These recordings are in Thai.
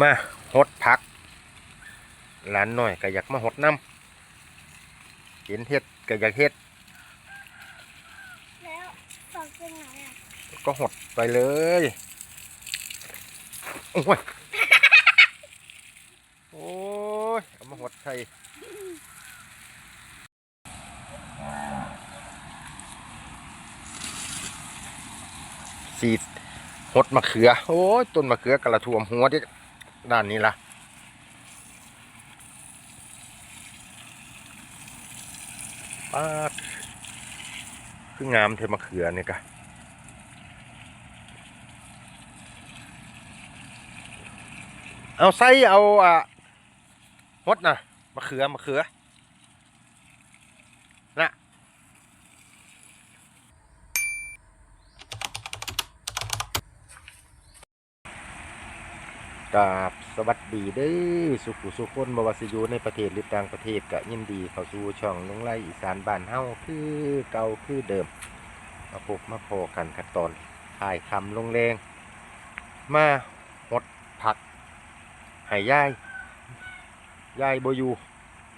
มาหดผักหลานหน่อยก็อยากมาหดน้ำเห็นเฮ็ดก็อยากเฮ็ดแล้วฝากเป็นไหนอะก็หดไปเลยโอ้ยโอ้ยเอามาหดใส่สีดหดมะเขือ โอ้ยต้นมะเขือกระท่วมหัวที่ ด้านนี้ล่ะปาดคืองามเทมะเขือนี่กะเอาใส่เอาอะฮดนะมะเขือมะเขือนะกราบ สวัสดีเด้อสุขุสุขคนบวสิยูในประเทศหรือต่างประเทศก็ยินดีเข้าสู่ช่องลุงไล่อีสานบ้านเฮาคือเก่าคือเดิม มาพบมาพอกันขั้นตอนถ่ายคำลงแรงมาหดผักห้ย่ายยายบอยู่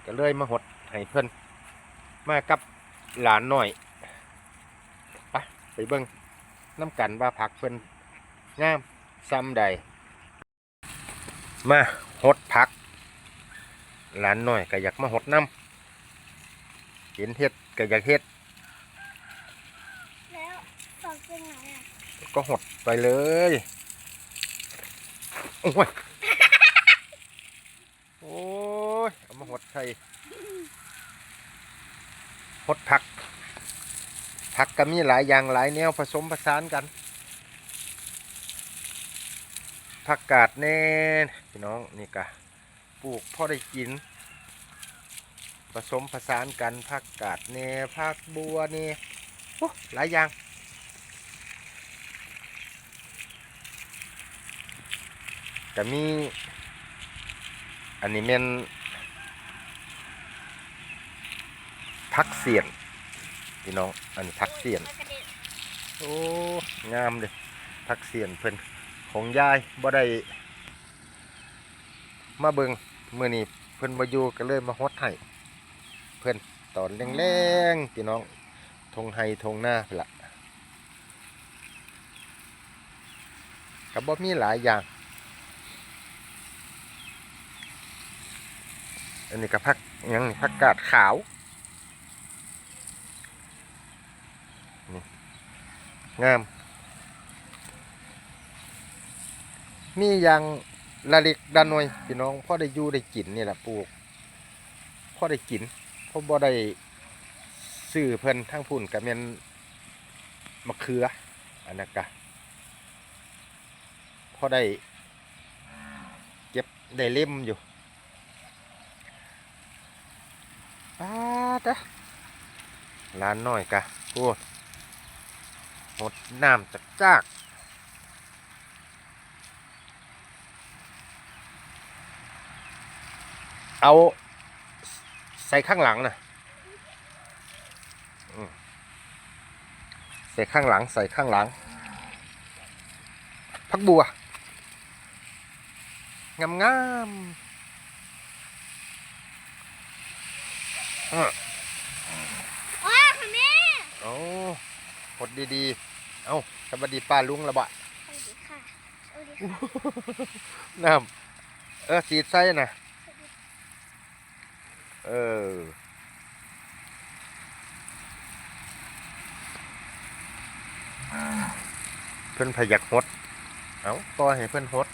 ก็เลยมาหดให้เพิ่นมากับหลานหน่อยไปไปเบิ่งน้ำกันว่าผักเพิ่นงามซ้ำใด มาหดผักหลานหน่อยก็อยากมาหดน้ำเห็นเฮ็ดก็อยากเฮ็ดแล้วฝากเป็นไหนอะก็หดไปเลยโอ้ยโอ้ยเอามาหดใส่หดผักผักก็มีหลายอย่างหลายแนวผสมผสานกัน ผักกาดแน่พี่น้องนี่กะปลูกพอได้กิน ผสมผสานกันผักกาดแน่ผักบัวแน่โอ้หลายอย่างก็มี อันนี้แม่นพักเสียนพี่น้อง อันนี้พักเสียน โอ้ งามเลยพักเสียนเพิ่น ของยายบ่ได้มาเบิงเมื่อนี้เพิ่นมาอยู่ก็เลยมาฮดให้เพิ่นตอนแรงๆพี่น้องทงไฮทงหน้าพละก็บ่มีหลายอย่าง อันนี้ก็พักยังพักกาดขาวงาม มีอย่างละเล็กดานหน่อยพี่น้องพ่อได้อยู่ได้กินนี่แหละปลูกพ่อได้กินพ่อบ่ได้ซื้อเพิ่นทั้งพุ่นกับแม่นมะเขืออันนั้นกะพ่อได้เก็บได้เล่มอยู่ปาดะร้านน้อยกะโอ้หดน้ำจากจาก เอาใส่ข้างหลังนะอืมใส่ข้างหลัง ใส่ข้างหลัง พักบัวงามงามๆอะว้าคุณแม่โอ้หดดีๆ เอ้าสวัสดีป้าลุงละบะสวัสดีค่ะสวัสดีค่ะน้ำเออสีดไส้นะ เออ เพื่อนพยักหด เอาปล่อให้เพื่อนหด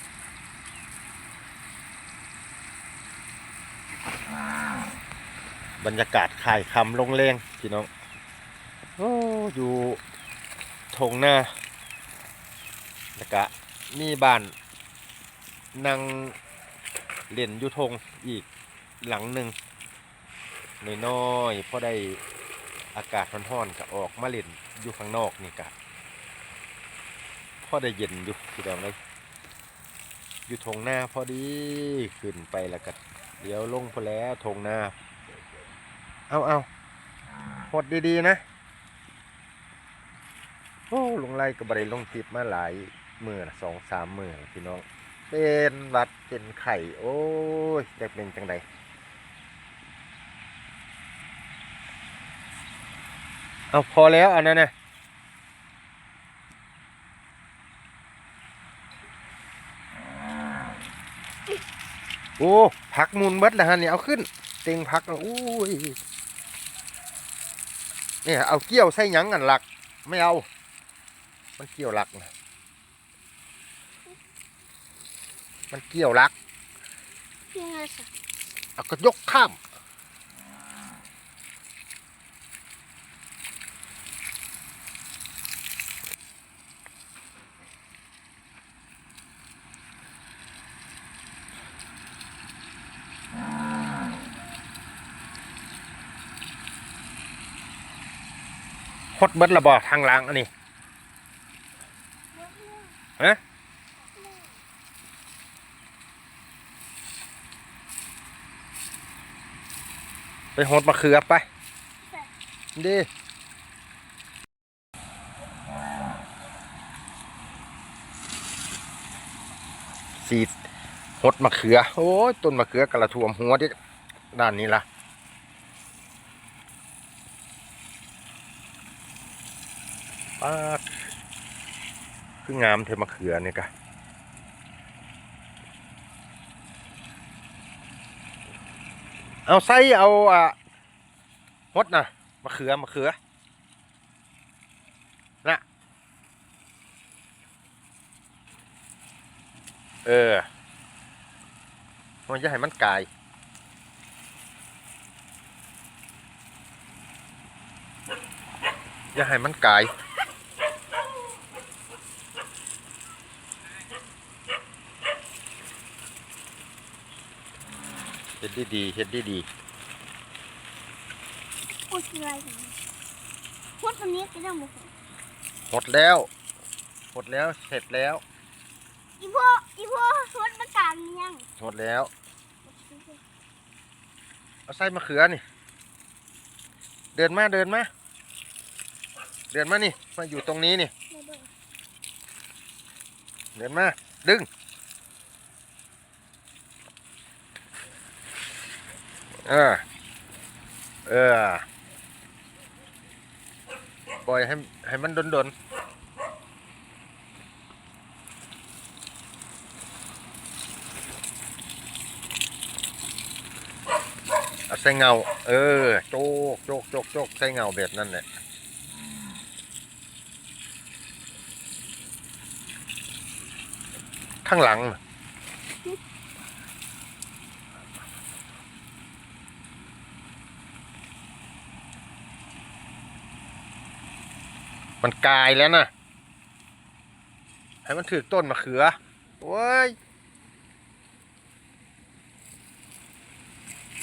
บรรยากาศขายคำลงแรงพี่น้องโอ้อยู่ทงหน้าแล้วก็มีบ้านนั่งเล่นอยู่ทงอีกหลังหนึ่ง น้อยๆพอได้อากาศร้อนๆก็ออกมาเล่นอยู่ข้างนอกนี่กะพอได้เย็นอยู่พี่น้องเลยอยู่ทงหน้าพอดีขึ้นไปแล้วก็เดี๋ยวลงพอแล้วทงหน้า เอาเอาหดดีๆนะโอ้ลงไล่กับบริลงคลิปมาหลายมือละสองสามมือพี่น้อง เป็นวัดเป็นไข่ โอ้ยจะเป็นจังได เอาพอแล้วอันนั้นนะโอ้พักมูลเบิดแล้วฮะเนี่ยเอาขึ้น เต็งพักแล้วอุ้ยเนี่ยเอาเกี้ยวใส่หยังกันหลัก ไม่เอา มันเกี่ยวหลักนะมันเกี่ยวหลักยังไงสักเอาก็ยกข้าม ดเบิดระบอทางล้างอันนี้ฮะไปหดมะเขือไปดีสีดหดมะเขือ โอ้ยต้นมะเขือกระทวมหัวที่ด้านนี้ละ ป้าดคืองามเทมะเขือนี่กะเอาไส้เอาอะฮดนะมะเขือมะเขือนะเออมันจะให้มันกายอย่าให้มันกายเฮ็ดดีๆเฮ็ดดีๆพูดอะไรกันพูดตรงนี้ก็ได้หมดหมดแล้วหมดแล้วเสร็จแล้ว อีพ่ออีพ่อพูดประกาศยังหมดแล้วเอาใส่มะเขือนี่ เดินมาเดินมาเดินมานี่มาอยู่ตรงนี้นี่ เดินมาดึง เออ เออ ปล่อยให้ให้มันดนดนๆใส่เงา เออ โจกโจกโจกโจกใส่เงาแบบนั้นแหละข้างหลัง มันกลายแล้วนะให้มันถือต้นมะเขือโอ้ย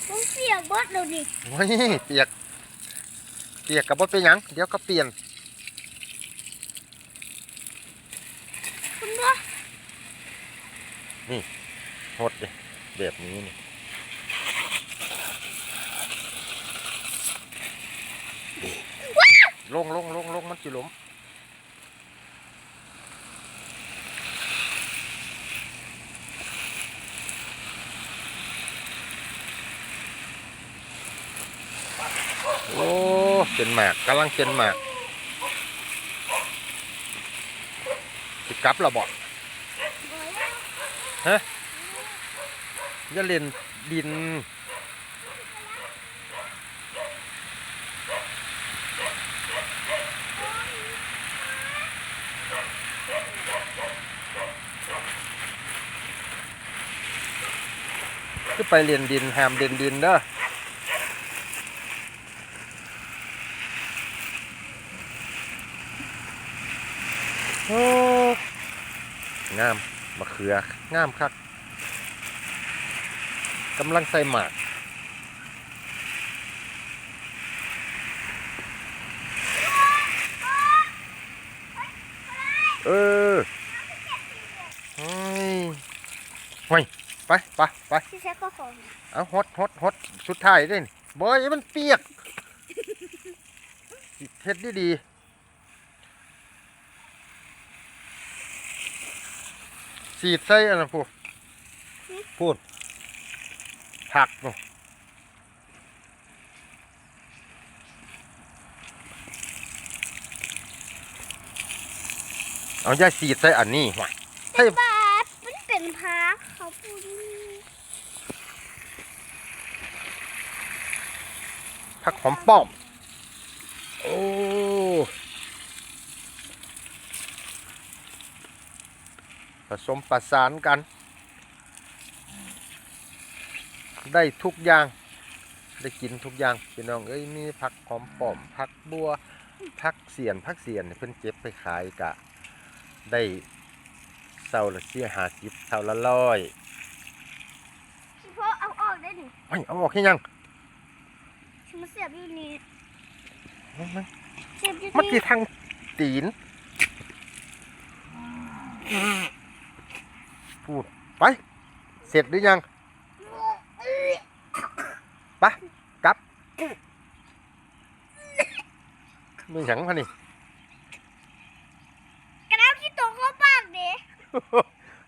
ต้องเสียบดเราดิโอ้ยเปียก เปียกกับบดเป็นหยัง เดี๋ยวก็เปลี่ยนคุณว่าหดเลยแบบนี้นี่ ลงลงลงลงมันจิหลมโอ้เป็นหมากกำลังเป็นหมากสิกลับและบอกอย่าเล่นดิน คือไปเรียนดินหามเรียนดินเด้อโอ้งามมะเขืองามคักกำลังใส่หมากเออเฮ้ยเฮ้ย ไปไปไปที่ใช้ก็ของเอาฮดฮดฮดสุดท้ายเด้นบอยมันเปียกสิเฮ็ดดีดีๆสีดใส่อันนั้นพวกพูดผักเนาะเอาย่าสีดใส่อันนี้ว่ะใส่บาทมันเป็นพัก เขาพูดนี่ผักหอมป้อม โอ้ผสมประสานกัน ได้ทุกอย่าง ได้กินทุกอย่างพี่น้องเอ้ยมีผักหอมป้อมผักบัวผักเสียนผักเสียนเนี่ยเพิ่นเก็บไปขายกะ ได้เศร้าละเสียหาสิบเศร้าละร้อย พี่พ่อเอาออก ได้หนิเฮ้ยเอาออกแค่ยังฉันมาเสียบอยู่นี่มันมันเสียบอยู่มันนี่กี่ทางตีนพูดไป เสร็จหรือยังไปะกลับมีหยังพะนี่ กระดาษที่ตรงเข้าปากเด้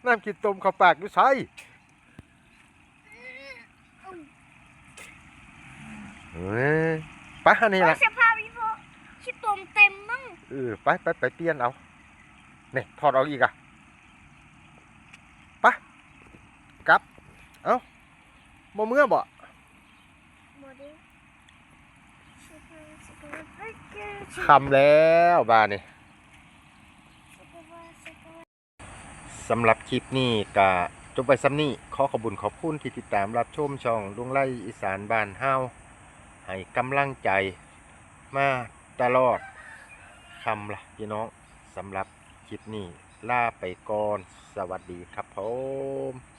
น้ำกินต้มเข้าปากด้วยใช่ เฮ้ยไปะนี่โอ้ละยสภาพพี่พ่อขี้ตมเต็มมั้งเออไปไปไปเปลี่ยนเอาเนี่ยถอดออกอีกอะไปะกลับ เอาบ่เมื่อบ่บอดี้สภาพสภาพเอ้ยเกิดคำแล้วบานี่สภาพสภาพสำหรับคลิปนี้ก็จบไปซ้ำนี้ขอขอบคุญขอบคุณที่ติดตามรับชมช่องลุงไล่อีสานบ้านเฮา ให้กำลังใจมาตลอดคำละพี่น้องสำหรับคลิปนี้ลาไปก่อน สวัสดีครับผม